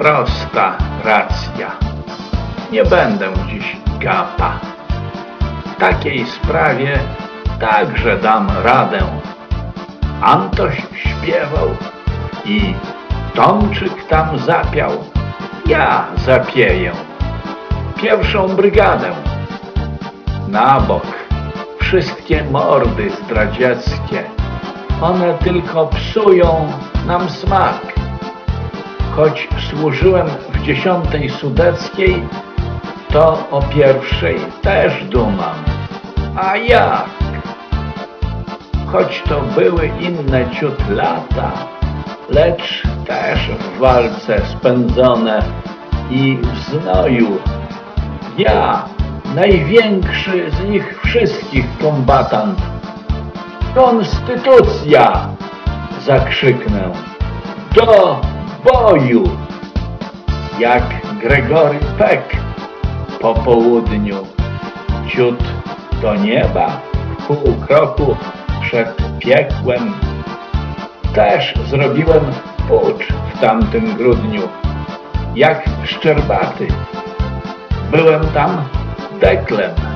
prosta racja. Nie będę dziś gapa. W takiej sprawie także dam radę. Antoś śpiewał i Tomczyk tam zapiał. Ja zapieję pierwszą brygadę. Na bok wszystkie mordy zdradzieckie. One tylko psują nam smak. Choć służyłem w dziesiątej sudeckiej, to o pierwszej też dumam. A jak? Choć to były inne ciut lata, lecz też w walce spędzone i w znoju. Ja, największy z nich wszystkich kombatant, Konstytucja! Zakrzyknę. Do boju! Jak Gregory Peck po południu. Ciut do nieba pół kroku przed piekłem. Też zrobiłem pucz w tamtym grudniu. Jak Szczerbaty. Byłem tam deklem